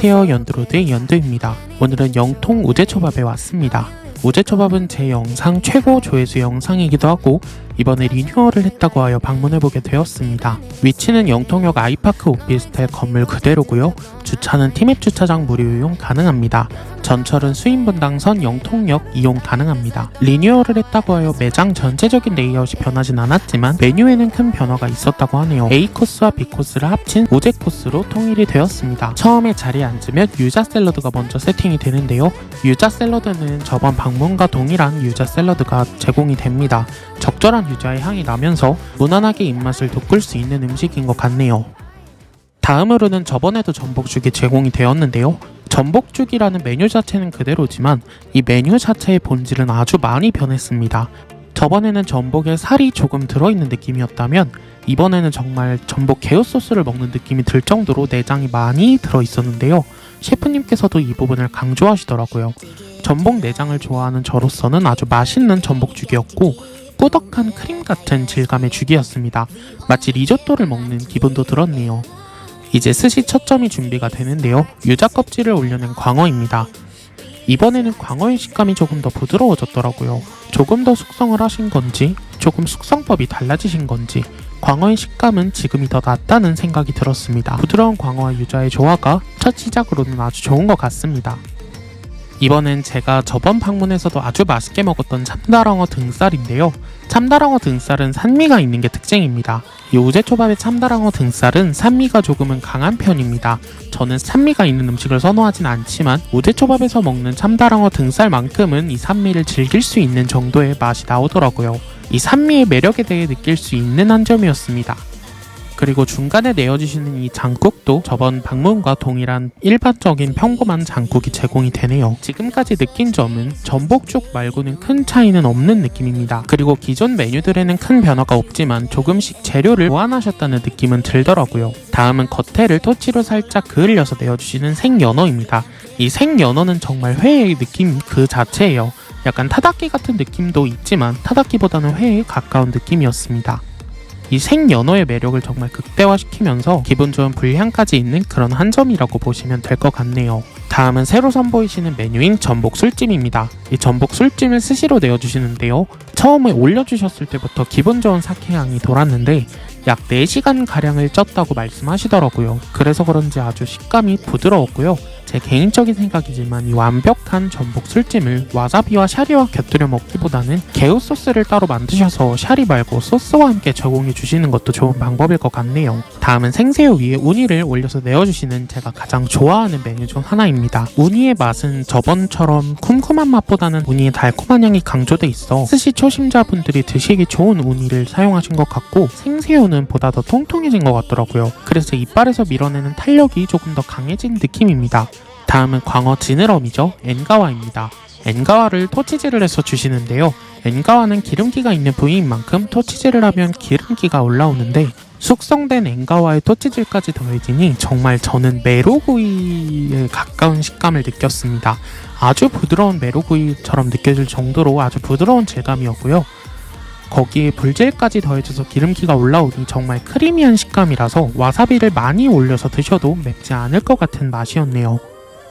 안녕하세요 연두로드의 연두입니다. 오늘은 영통 우제초밥에 왔습니다 우제초밥은 제 영상 최고 조회수 영상이기도 하고 이번에 리뉴얼을 했다고 하여 방문해보게 되었습니다 위치는 영통역 아이파크 오피스텔 건물 그대로고요 주차는 티맵 주차장 무료 이용 가능합니다 전철은 수인분당 선 영통역 이용 가능합니다. 리뉴얼을 했다고 하여 매장 전체적인 레이아웃이 변하진 않았지만 메뉴에는 큰 변화가 있었다고 하네요. A 코스와 B 코스를 합친 오제 코스로 통일이 되었습니다. 처음에 자리에 앉으면 유자 샐러드가 먼저 세팅이 되는데요. 유자 샐러드는 저번 방문과 동일한 유자 샐러드가 제공이 됩니다. 적절한 유자의 향이 나면서 무난하게 입맛을 돋굴 수 있는 음식인 것 같네요. 다음으로는 저번에도 전복죽이 제공이 되었는데요. 전복죽이라는 메뉴 자체는 그대로지만 이 메뉴 자체의 본질은 아주 많이 변했습니다. 저번에는 전복에 살이 조금 들어있는 느낌이었다면 이번에는 정말 전복 개우 소스를 먹는 느낌이 들 정도로 내장이 많이 들어있었는데요. 셰프님께서도 이 부분을 강조하시더라고요. 전복 내장을 좋아하는 저로서는 아주 맛있는 전복죽이었고 꾸덕한 크림 같은 질감의 죽이었습니다. 마치 리조또를 먹는 기분도 들었네요. 이제 스시 첫 점이 준비가 되는데요. 유자 껍질을 올려낸 광어입니다. 이번에는 광어의 식감이 조금 더 부드러워졌더라고요. 조금 더 숙성을 하신 건지, 조금 숙성법이 달라지신 건지, 광어의 식감은 지금이 더 낫다는 생각이 들었습니다. 부드러운 광어와 유자의 조화가 첫 시작으로는 아주 좋은 것 같습니다. 이번엔 제가 저번 방문에서도 아주 맛있게 먹었던 참다랑어 등살인데요. 참다랑어 등살은 산미가 있는 게 특징입니다. 이 우제초밥의 참다랑어 등살은 산미가 조금은 강한 편입니다. 저는 산미가 있는 음식을 선호하진 않지만 우제초밥에서 먹는 참다랑어 등살만큼은 이 산미를 즐길 수 있는 정도의 맛이 나오더라고요. 이 산미의 매력에 대해 느낄 수 있는 한 점이었습니다. 그리고 중간에 내어주시는 이 장국도 저번 방문과 동일한 일반적인 평범한 장국이 제공이 되네요. 지금까지 느낀 점은 전복죽 말고는 큰 차이는 없는 느낌입니다. 그리고 기존 메뉴들에는 큰 변화가 없지만 조금씩 재료를 보완하셨다는 느낌은 들더라고요. 다음은 겉에를 토치로 살짝 그을려서 내어주시는 생연어입니다. 이 생연어는 정말 회의 느낌 그 자체예요. 약간 타다키 같은 느낌도 있지만 타다키보다는 회에 가까운 느낌이었습니다. 이 생연어의 매력을 정말 극대화시키면서 기분 좋은 불향까지 있는 그런 한 점이라고 보시면 될 것 같네요. 다음은 새로 선보이시는 메뉴인 전복 술찜입니다. 이 전복 술찜을 스시로 내어주시는데요. 처음에 올려주셨을 때부터 기분 좋은 사케향이 돌았는데 약 4시간 가량을 쪘다고 말씀하시더라고요. 그래서 그런지 아주 식감이 부드러웠고요. 제 개인적인 생각이지만 이 완벽한 전복 술찜을 와사비와 샤리와 곁들여 먹기보다는 개우 소스를 따로 만드셔서 샤리 말고 소스와 함께 제공해 주시는 것도 좋은 방법일 것 같네요. 다음은 생새우 위에 우니를 올려서 내어주시는 제가 가장 좋아하는 메뉴 중 하나입니다. 우니의 맛은 저번처럼 쿰쿰한 맛보다는 우니의 달콤한 향이 강조돼 있어 스시 초심자분들이 드시기 좋은 우니를 사용하신 것 같고 생새우 는 보다 더 통통해진 것 같더라고요. 그래서 이빨에서 밀어내는 탄력이 조금 더 강해진 느낌입니다. 다음은 광어 지느러미죠. 엔가와입니다. 엔가와를 토치질을 해서 주시는데요. 엔가와는 기름기가 있는 부위인 만큼 토치질을 하면 기름기가 올라오는데 숙성된 엔가와의 토치질까지 더해지니 정말 저는 메로구이에 가까운 식감을 느꼈습니다. 아주 부드러운 메로구이처럼 느껴질 정도로 아주 부드러운 질감이었고요. 거기에 불질까지 더해져서 기름기가 올라오니 정말 크리미한 식감이라서 와사비를 많이 올려서 드셔도 맵지 않을 것 같은 맛이었네요.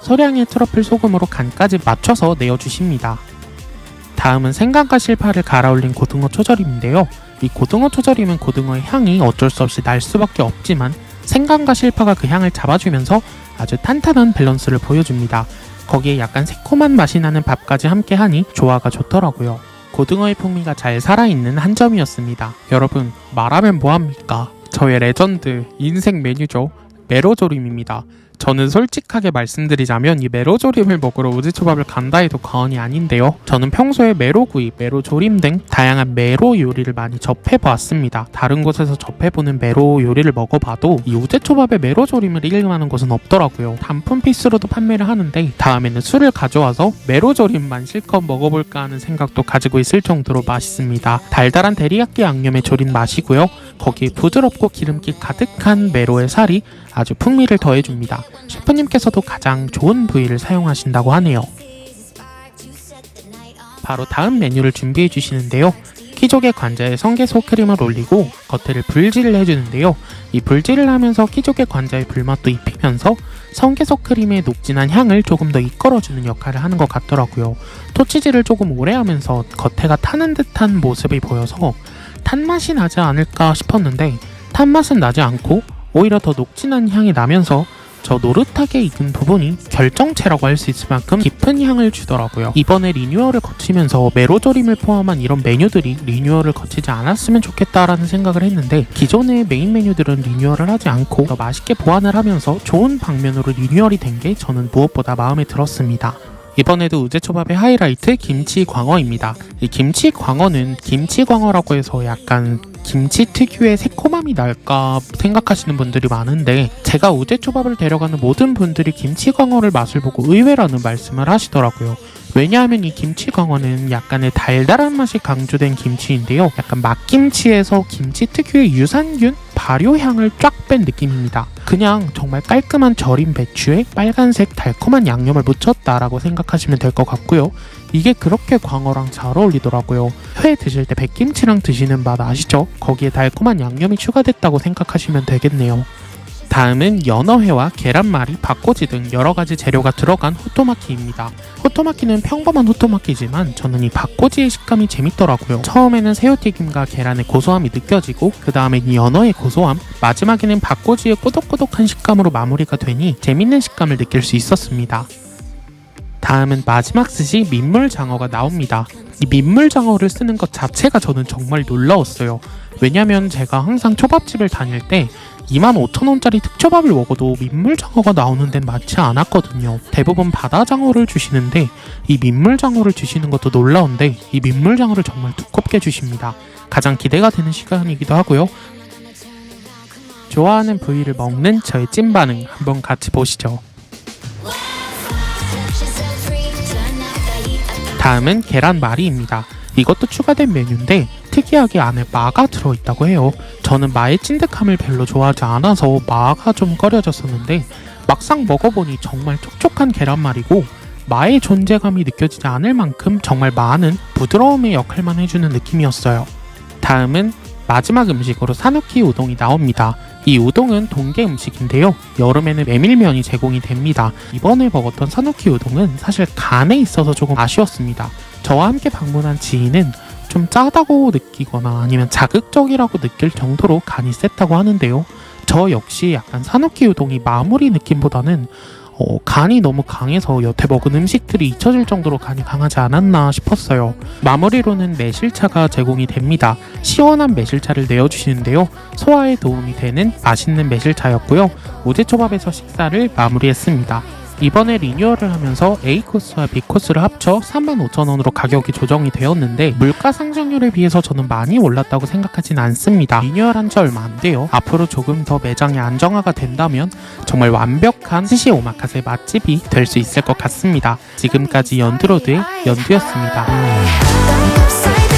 소량의 트러플 소금으로 간까지 맞춰서 내어주십니다. 다음은 생강과 실파를 갈아 올린 고등어 초절임인데요. 이 고등어 초절임은 고등어의 향이 어쩔 수 없이 날 수밖에 없지만 생강과 실파가 그 향을 잡아주면서 아주 탄탄한 밸런스를 보여줍니다. 거기에 약간 새콤한 맛이 나는 밥까지 함께 하니 조화가 좋더라고요. 고등어의 풍미가 잘 살아있는 한 점이었습니다. 여러분 말하면 뭐합니까? 저의 레전드 인생 메뉴죠. 메로조림입니다. 저는 솔직하게 말씀드리자면 이 메로 조림을 먹으러 우지초밥을 간다 해도 과언이 아닌데요. 저는 평소에 메로구이, 메로조림 등 다양한 메로 요리를 많이 접해보았습니다. 다른 곳에서 접해보는 메로 요리를 먹어봐도 이 우제초밥에 메로조림을 이길만한 곳은 없더라고요. 단품 피스로도 판매를 하는데 다음에는 술을 가져와서 메로조림만 실컷 먹어볼까 하는 생각도 가지고 있을 정도로 맛있습니다. 달달한 데리야끼 양념에 졸인 맛이고요. 거기에 부드럽고 기름기 가득한 메로의 살이 아주 풍미를 더해줍니다. 셰프님께서도 가장 좋은 부위를 사용하신다고 하네요. 바로 다음 메뉴를 준비해 주시는데요. 키조개 관자에 성게소 크림을 올리고 겉에를 불질을 해주는데요. 이 불질을 하면서 키조개 관자의 불맛도 입히면서 성게소 크림의 녹진한 향을 조금 더 이끌어주는 역할을 하는 것 같더라고요. 토치질을 조금 오래 하면서 겉에가 타는 듯한 모습이 보여서 탄맛이 나지 않을까 싶었는데 탄맛은 나지 않고 오히려 더 녹진한 향이 나면서 저 노릇하게 익은 부분이 결정체라고 할 수 있을 만큼 깊은 향을 주더라고요. 이번에 리뉴얼을 거치면서 메로조림을 포함한 이런 메뉴들이 리뉴얼을 거치지 않았으면 좋겠다라는 생각을 했는데 기존의 메인 메뉴들은 리뉴얼을 하지 않고 더 맛있게 보완을 하면서 좋은 방면으로 리뉴얼이 된 게 저는 무엇보다 마음에 들었습니다. 이번에도 우제초밥의 하이라이트 김치 광어입니다. 이 김치 광어는 김치 광어라고 해서 약간 김치 특유의 새콤함이 날까 생각하시는 분들이 많은데 제가 우제초밥을 데려가는 모든 분들이 김치 광어를 맛을 보고 의외라는 말씀을 하시더라고요. 왜냐하면 이 김치 광어는 약간의 달달한 맛이 강조된 김치인데요. 약간 막김치에서 김치 특유의 유산균, 발효향을 쫙 뺀 느낌입니다. 그냥 정말 깔끔한 절인 배추에 빨간색 달콤한 양념을 묻혔다라고 생각하시면 될 것 같고요. 이게 그렇게 광어랑 잘 어울리더라고요. 회 드실 때 백김치랑 드시는 맛 아시죠? 거기에 달콤한 양념이 추가됐다고 생각하시면 되겠네요. 다음은 연어회와 계란말이, 박꼬지 등 여러 가지 재료가 들어간 호토마키입니다. 호토마키는 평범한 호토마키지만 저는 이 박꼬지의 식감이 재밌더라고요. 처음에는 새우튀김과 계란의 고소함이 느껴지고 그 다음엔 이 연어의 고소함, 마지막에는 박꼬지의 꼬독꼬독한 식감으로 마무리가 되니 재밌는 식감을 느낄 수 있었습니다. 다음은 마지막 스시 민물 장어가 나옵니다. 이 민물장어를 쓰는 것 자체가 저는 정말 놀라웠어요. 왜냐면 제가 항상 초밥집을 다닐 때 25,000원짜리 특초밥을 먹어도 민물장어가 나오는 데는 많지 않았거든요. 대부분 바다장어를 주시는데 이 민물장어를 주시는 것도 놀라운데 이 민물장어를 정말 두껍게 주십니다. 가장 기대가 되는 시간이기도 하고요. 좋아하는 부위를 먹는 저의 찐 반응 한번 같이 보시죠. 다음은 계란말이입니다. 이것도 추가된 메뉴인데 특이하게 안에 마가 들어있다고 해요. 저는 마의 찐득함을 별로 좋아하지 않아서 마가 좀 꺼려졌었는데 막상 먹어보니 정말 촉촉한 계란말이고 마의 존재감이 느껴지지 않을 만큼 정말 많은 부드러움의 역할만 해주는 느낌이었어요. 다음은 마지막 음식으로 사누키 우동이 나옵니다. 이 우동은 동계 음식인데요. 여름에는 메밀면이 제공이 됩니다. 이번에 먹었던 사누키 우동은 사실 간에 있어서 조금 아쉬웠습니다. 저와 함께 방문한 지인은 좀 짜다고 느끼거나 아니면 자극적이라고 느낄 정도로 간이 셌다고 하는데요. 저 역시 약간 사누키 우동이 마무리 느낌보다는 어, 간이 너무 강해서 여태 먹은 음식들이 잊혀질 정도로 간이 강하지 않았나 싶었어요. 마무리로는 매실차가 제공이 됩니다. 시원한 매실차를 내어주시는데요. 소화에 도움이 되는 맛있는 매실차였고요. 우제초밥에서 식사를 마무리했습니다. 이번에 리뉴얼을 하면서 A 코스와 B 코스를 합쳐 35,000원으로 가격이 조정이 되었는데 물가 상승률에 비해서 저는 많이 올랐다고 생각하진 않습니다. 리뉴얼한 지 얼마 안 돼요. 앞으로 조금 더 매장이 안정화가 된다면 정말 완벽한 스시 오마카세 맛집이 될 수 있을 것 같습니다. 지금까지 연두로드의 연두였습니다. Upside